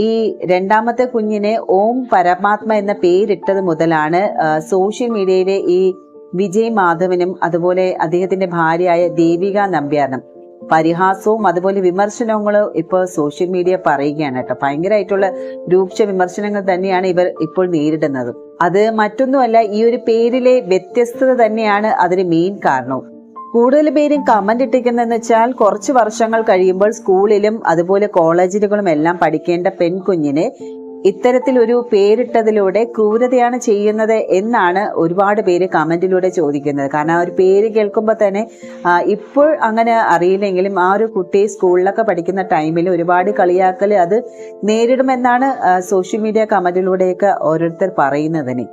ഈ രണ്ടാമത്തെ കുഞ്ഞിനെ ഓം പരമാത്മ എന്ന പേരിട്ടത് മുതലാണ് സോഷ്യൽ മീഡിയയിലെ ഈ വിജയ് മാധവനും അതുപോലെ അദ്ദേഹത്തിന്റെ ഭാര്യയായ ദേവിക നമ്പ്യാറിനും പരിഹാസവും അതുപോലെ വിമർശനങ്ങളും ഇപ്പോൾ സോഷ്യൽ മീഡിയ പറയുകയാണ് കേട്ടോ. ഭയങ്കരമായിട്ടുള്ള രൂക്ഷ വിമർശനങ്ങൾ തന്നെയാണ് ഇവർ ഇപ്പോൾ നേരിടുന്നത്. അത് മറ്റൊന്നുമല്ല ഈ ഒരു പേരിലെ വ്യത്യസ്തത തന്നെയാണ് അതിന് മെയിൻ കാരണവും. കൂടുതൽ പേരും കമന്റ് ഇട്ടിരിക്കുന്നതെന്ന് വെച്ചാൽ കുറച്ച് വർഷങ്ങൾ കഴിയുമ്പോൾ സ്കൂളിലും അതുപോലെ കോളേജുകളും എല്ലാം പഠിക്കേണ്ട പെൺകുഞ്ഞിനെ ഇത്തരത്തിൽ ഒരു പേരിട്ടതിലൂടെ ക്രൂരതയാണ് ചെയ്യുന്നത് എന്നാണ് ഒരുപാട് പേര് കമന്റിലൂടെ ചോദിക്കുന്നത്. കാരണം ആ ഒരു പേര് കേൾക്കുമ്പോൾ തന്നെ ഇപ്പോൾ അങ്ങനെ അറിയില്ലെങ്കിലും ആ ഒരു കുട്ടി സ്കൂളിലൊക്കെ പഠിക്കുന്ന ടൈമിൽ ഒരുപാട് കളിയാക്കൽ അത് നേരിടുമെന്നാണ് സോഷ്യൽ മീഡിയ കമന്റിലൂടെയൊക്കെ ഓരോരുത്തർ പറയുന്നതിന്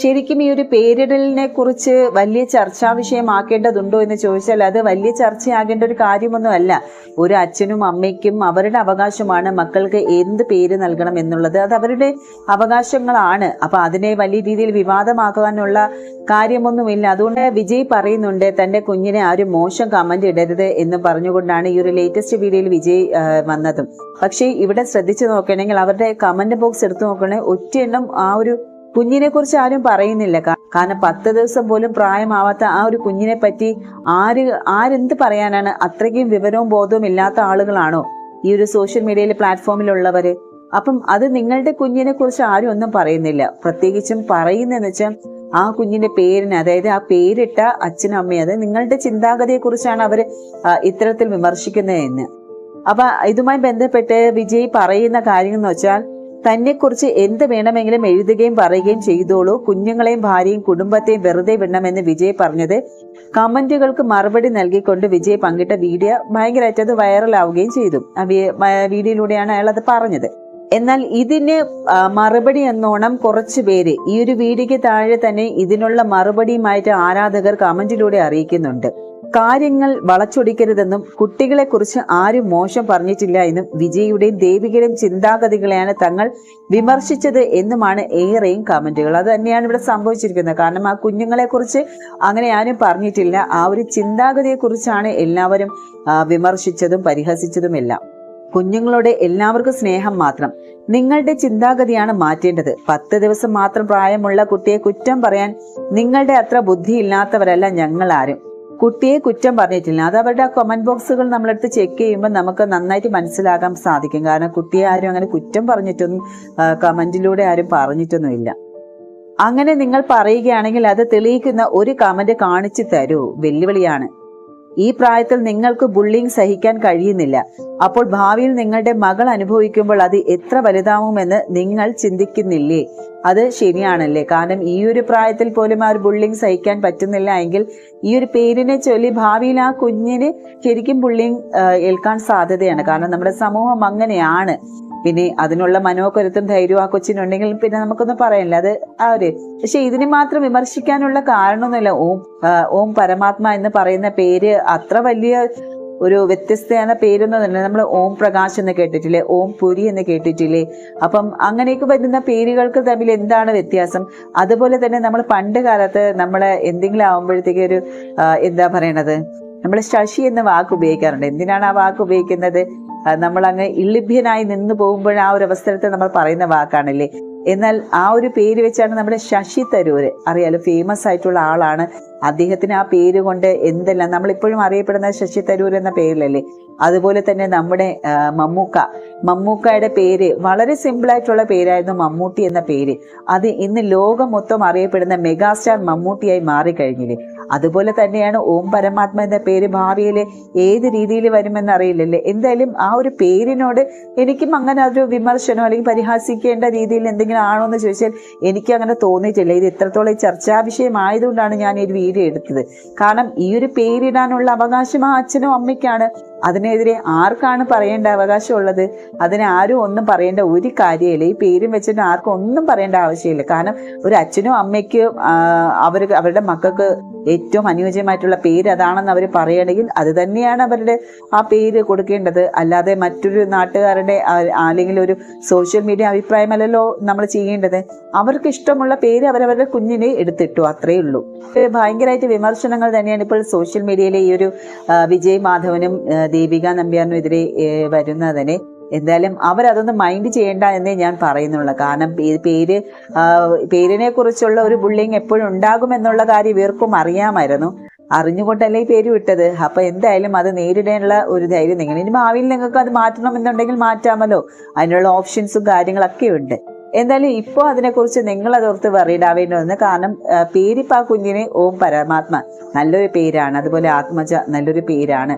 ശരിക്കും ഈ ഒരു പേരിടലിനെ കുറിച്ച് വലിയ ചർച്ചാ വിഷയമാക്കേണ്ടതുണ്ടോ എന്ന് ചോദിച്ചാൽ അത് വലിയ ചർച്ചയാകേണ്ട ഒരു കാര്യമൊന്നുമല്ല ഒരു അച്ഛനും അമ്മയ്ക്കും അവരുടെ അവകാശമാണ് മക്കൾക്ക് എന്ത് പേര് നൽകണം എന്നുള്ളത്. അത് അവരുടെ അവകാശങ്ങളാണ്. അപ്പൊ അതിനെ വലിയ രീതിയിൽ വിവാദമാക്കാനുള്ള കാര്യമൊന്നുമില്ല. അതുകൊണ്ട് വിജയ് പറയുന്നുണ്ട് തന്റെ കുഞ്ഞിനെ ആരും മോശം കമന്റ് ഇടരുത് എന്ന് പറഞ്ഞുകൊണ്ടാണ് ഈ ഒരു ലേറ്റസ്റ്റ് വീഡിയോയിൽ വിജയ് വന്നതും. പക്ഷേ ഇവിടെ ശ്രദ്ധിച്ചു നോക്കണമെങ്കിൽ അവരുടെ കമന്റ് ബോക്സ് എടുത്തു നോക്കണമെങ്കിൽ ഒറ്റയെണ്ണം ആ ഒരു കുഞ്ഞിനെ കുറിച്ച് ആരും പറയുന്നില്ല. കാരണം പത്ത് ദിവസം പോലും പ്രായമാവാത്ത ആ ഒരു കുഞ്ഞിനെ പറ്റി ആര് ആരെന്ത് പറയാനാണ്? അത്രയ്ക്കും വിവരവും ബോധവും ഇല്ലാത്ത ആളുകളാണോ ഈ ഒരു സോഷ്യൽ മീഡിയയിലെ പ്ലാറ്റ്ഫോമിലുള്ളവര് അപ്പം അത് നിങ്ങളുടെ കുഞ്ഞിനെ കുറിച്ച് ആരും ഒന്നും പറയുന്നില്ല. പ്രത്യേകിച്ചും പറയുന്നതെന്ന് വെച്ചാൽ ആ കുഞ്ഞിന്റെ പേരിന് അതായത് ആ പേരിട്ട അച്ഛനും അമ്മയും അത് നിങ്ങളുടെ ചിന്താഗതിയെ കുറിച്ചാണ് അവർ ഇത്തരത്തിൽ വിമർശിക്കുന്നത് എന്ന് അപ്പൊ ഇതുമായി ബന്ധപ്പെട്ട് വിജയ് പറയുന്ന കാര്യം എന്ന് വെച്ചാൽ തന്നെക്കുറിച്ച് എന്ത് വേണമെങ്കിലും എഴുതുകയും പറയുകയും ചെയ്തോളൂ. കുഞ്ഞുങ്ങളെയും ഭാര്യയും കുടുംബത്തെയും വെറുതെ വിടണമെന്ന് വിജയ് പറഞ്ഞത്. കമന്റുകൾക്ക് മറുപടി നൽകിക്കൊണ്ട് വിജയ് പങ്കിട്ട വീഡിയോ ഭയങ്കരമായിട്ട് അത് വൈറലാവുകയും ചെയ്തു. വീഡിയോയിലൂടെയാണ് അയാൾ അത് പറഞ്ഞത്. എന്നാൽ ഇതിന് മറുപടി എന്നോണം കുറച്ചു പേര് ഈ ഒരു വീഡിയോയ്ക്ക് താഴെ തന്നെ ഇതിനുള്ള മറുപടിയുമായിട്ട് ആരാധകർ കമന്റിലൂടെ അറിയിക്കുന്നുണ്ട്. കാര്യങ്ങൾ വളച്ചൊടിക്കരുതെന്നും കുട്ടികളെ കുറിച്ച് ആരും മോശം പറഞ്ഞിട്ടില്ല എന്നും വിജയുടെയും ദേവികയുടെയും ചിന്താഗതികളെയാണ് തങ്ങൾ വിമർശിച്ചത് എന്നുമാണ് ഏറെയും കമന്റുകൾ. അത് തന്നെയാണ് ഇവിടെ സംഭവിച്ചിരിക്കുന്നത്. കാരണം ആ കുഞ്ഞുങ്ങളെ കുറിച്ച് അങ്ങനെ ആരും പറഞ്ഞിട്ടില്ല. ആ ഒരു ചിന്താഗതിയെ കുറിച്ചാണ് എല്ലാവരും വിമർശിച്ചതും പരിഹസിച്ചതും എല്ലാം. കുഞ്ഞുങ്ങളോട് എല്ലാവർക്കും സ്നേഹം മാത്രം. നിങ്ങളുടെ ചിന്താഗതിയാണ് മാറ്റേണ്ടത്. പത്ത് ദിവസം മാത്രം പ്രായമുള്ള കുട്ടിയെ കുറ്റം പറയാൻ നിങ്ങളുടെ അത്ര ബുദ്ധിയില്ലാത്തവരല്ല ഞങ്ങൾ ആരും കുട്ടിയെ കുറ്റം പറഞ്ഞിട്ടില്ല. അത് അവരുടെ കമന്റ് ബോക്സുകൾ നമ്മളെടുത്ത് ചെക്ക് ചെയ്യുമ്പോൾ നമുക്ക് നന്നായിട്ട് മനസ്സിലാകാൻ സാധിക്കും. കാരണം കുട്ടിയെ ആരും അങ്ങനെ കുറ്റം പറഞ്ഞിട്ടൊന്നും കമന്റിലൂടെ ആരും പറഞ്ഞിട്ടൊന്നുമില്ല. അങ്ങനെ നിങ്ങൾ പറയുകയാണെങ്കിൽ അത് തെളിയിക്കുന്ന ഒരു കമന്റ് കാണിച്ചു തരൂ. വെല്ലുവിളിയാണ്. ഈ പ്രായത്തിൽ നിങ്ങൾക്ക് ബുള്ളിങ് സഹിക്കാൻ കഴിയുന്നില്ല. അപ്പോൾ ഭാവിയിൽ നിങ്ങളുടെ മകൾ അനുഭവിക്കുമ്പോൾ അത് എത്ര വലുതാവുമെന്ന് നിങ്ങൾ ചിന്തിക്കുന്നില്ലേ? അത് ശരിയാണല്ലേ? കാരണം ഈ ഒരു പ്രായത്തിൽ പോലും ആ ഒരു ബുള്ളിങ് സഹിക്കാൻ പറ്റുന്നില്ല എങ്കിൽ ഈ ഒരു പേരിനെ ചൊല്ലി ഭാവിയിൽ ആ കുഞ്ഞിന് ശരിക്കും ബുള്ളിങ് ഏൽക്കാൻ സാധ്യതയാണ്. കാരണം നമ്മുടെ സമൂഹം അങ്ങനെയാണ്. പിന്നെ അതിനുള്ള മനോകരുത്തും ധൈര്യവും ആ കൊച്ചിനുണ്ടെങ്കിൽ പിന്നെ നമുക്കൊന്നും പറയാനില്ല. അത് ഒരു പക്ഷെ ഇതിനെ മാത്രം വിമർശിക്കാനുള്ള കാരണമൊന്നുമില്ല. ഓം ഓം പരമാത്മ എന്ന് പറയുന്ന പേര് അത്ര വലിയ ഒരു വ്യത്യസ്തയാണ് പേരൊന്നും തന്നെ നമ്മൾ ഓം പ്രകാശ് എന്ന് കേട്ടിട്ടില്ലേ? ഓം പുരി എന്ന് കേട്ടിട്ടില്ലേ? അപ്പം അങ്ങനെയൊക്കെ വരുന്ന പേരുകൾക്ക് തമ്മിൽ എന്താണ് വ്യത്യാസം? അതുപോലെ തന്നെ നമ്മൾ പണ്ട് കാലത്ത് നമ്മൾ എന്തെങ്കിലും ആവുമ്പോഴത്തേക്ക് ഒരു എന്താ പറയണത്? നമ്മൾ ശശി എന്ന വാക്ക് ഉപയോഗിക്കാറുണ്ട്. എന്തിനാണ് ആ വാക്ക് ഉപയോഗിക്കുന്നത്? നമ്മൾ അങ്ങ് ഇള്ളിഭ്യനായി നിന്ന് പോകുമ്പോൾ ആ ഒരു അവസരത്തെ നമ്മൾ പറയുന്ന വാക്കാണല്ലേ? എന്നാൽ ആ ഒരു പേര് വെച്ചാണ് നമ്മുടെ ശശി തരൂര്. അറിയാലോ ഫേമസ് ആയിട്ടുള്ള ആളാണ്. അദ്ദേഹത്തിന് ആ പേര് കൊണ്ട് എന്തെല്ലാം നമ്മളിപ്പോഴും അറിയപ്പെടുന്ന ശശി തരൂർ എന്ന പേരിലല്ലേ? അതുപോലെ തന്നെ നമ്മുടെ മമ്മൂക്ക. മമ്മൂക്കയുടെ പേര് വളരെ സിമ്പിളായിട്ടുള്ള പേരായിരുന്നു മമ്മൂട്ടി എന്ന പേര്. അത് ഇന്ന് ലോകം മൊത്തം അറിയപ്പെടുന്ന മെഗാസ്റ്റാർ മമ്മൂട്ടിയായി മാറിക്കഴിഞ്ഞില്ലേ? അതുപോലെ തന്നെയാണ് ഓം പരമാത്മ എന്ന പേര് ഭാവിയിൽ ഏത് രീതിയിൽ വരുമെന്ന് അറിയില്ലല്ലേ എന്തായാലും ആ ഒരു പേരിനോട് എനിക്കും അങ്ങനെ അതൊരു വിമർശനോ അല്ലെങ്കിൽ പരിഹാസിക്കേണ്ട രീതിയിൽ എന്തെങ്കിലും ആണോ എന്ന് ചോദിച്ചാൽ എനിക്ക് അങ്ങനെ തോന്നിയിട്ടില്ല. ഇത് ഇത്രത്തോളം ചർച്ചാ വിഷയമായതുകൊണ്ടാണ് ഞാൻ ഈ ഒരു വീഡിയോ എടുത്തത്. കാരണം ഈ ഒരു പേരിടാനുള്ള അവകാശം ആ അച്ഛനും അമ്മയ്ക്കാണ്. അതിനെതിരെ ആർക്കാണ് പറയേണ്ട അവകാശമുള്ളത്? അതിന് ആരും ഒന്നും പറയേണ്ട ഒരു കാര്യമില്ല. ഈ പേരും വെച്ചിട്ട് ആർക്കും ഒന്നും പറയേണ്ട ആവശ്യമില്ല. കാരണം ഒരു അച്ഛനും അമ്മയ്ക്കും അവർ അവരുടെ മക്കൾക്ക് ഏറ്റവും അനുയോജ്യമായിട്ടുള്ള പേര് അതാണെന്ന് അവർ പറയുകയാണെങ്കിൽ അത് തന്നെയാണ് അവരുടെ ആ പേര് കൊടുക്കേണ്ടത്. അല്ലാതെ മറ്റൊരു നാട്ടുകാരുടെ അല്ലെങ്കിൽ ഒരു സോഷ്യൽ മീഡിയ അഭിപ്രായമല്ലല്ലോ നമ്മൾ ചെയ്യേണ്ടത്. അവർക്ക് ഇഷ്ടമുള്ള പേര് അവരവരുടെ കുഞ്ഞിനെ എടുത്തിട്ടു അത്രയേ ഉള്ളൂ. ഭയങ്കരമായിട്ട് വിമർശനങ്ങൾ തന്നെയാണ് ഇപ്പോൾ സോഷ്യൽ മീഡിയയിലെ ഈ ഒരു വിജയ് മാധവനും ദീപിക നമ്പ്യാറിനും എതിരെ വരുന്നതിനെ. എന്തായാലും അവരതൊന്നും മൈൻഡ് ചെയ്യേണ്ട എന്നേ ഞാൻ പറയുന്നുള്ളൂ. കാരണം പേര് പേരിനെ കുറിച്ചുള്ള ഒരു ബുള്ളിങ് എപ്പോഴും ഉണ്ടാകുമെന്നുള്ള കാര്യം ഇവർക്കും അറിയാമായിരുന്നു. അറിഞ്ഞുകൊണ്ടല്ലേ ഈ പേര് വിട്ടത്? അപ്പൊ എന്തായാലും അത് നേരിടാനുള്ള ഒരു ധൈര്യം നിങ്ങൾ ഇനി ഭാവിയിൽ നിങ്ങൾക്ക് അത് മാറ്റണം മാറ്റണമെന്നുണ്ടെങ്കിൽ മാറ്റാമല്ലോ. അതിനുള്ള ഓപ്ഷൻസും കാര്യങ്ങളൊക്കെ ഉണ്ട്. എന്തായാലും ഇപ്പോൾ അതിനെക്കുറിച്ച് നിങ്ങൾ അതോർത്ത് വന്നു കാരണം പേരിപ്പാ കുഞ്ഞിന് ഓം പരമാത്മ. നല്ലൊരു പേരാണ്. അതുപോലെ ആത്മജ നല്ലൊരു പേരാണ്.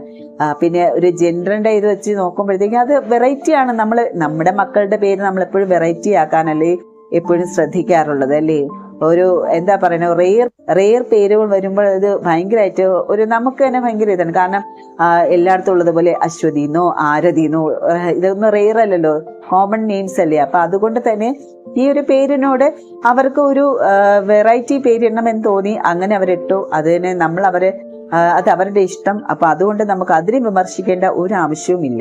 പിന്നെ ഒരു ജെൻഡറിന്റെ ഇത് വെച്ച് നോക്കുമ്പോഴത്തേക്കും അത് വെറൈറ്റിയാണ്. നമ്മൾ നമ്മുടെ മക്കളുടെ പേര് നമ്മൾ എപ്പോഴും വെറൈറ്റി ആക്കാനല്ലേ എപ്പോഴും ശ്രദ്ധിക്കാറുള്ളത് അല്ലേ? ഒരു എന്താ പറയുന്നത് റെയർ റെയർ പേരുകൾ വരുമ്പോൾ ഇത് ഭയങ്കരമായിട്ട് ഒരു നമുക്ക് തന്നെ ഭയങ്കര ഇതാണ്. കാരണം എല്ലായിടത്തും ഉള്ളതുപോലെ അശ്വതിന്നോ ആരതിന്നോ ഇതൊന്നും റെയർ അല്ലല്ലോ. കോമൺ നെയിംസ് അല്ലേ. അപ്പൊ അതുകൊണ്ട് തന്നെ ഈ ഒരു പേരിനോട് അവർക്ക് ഒരു വെറൈറ്റി പേരിടണമെന്ന് തോന്നി. അങ്ങനെ അവരിട്ടു. അതിനെ നമ്മൾ അവരെ അത് അവരുടെ ഇഷ്ടം. അപ്പൊ അതുകൊണ്ട് നമുക്ക് അതിനെ വിമർശിക്കേണ്ട ഒരു ആവശ്യവുമില്ല.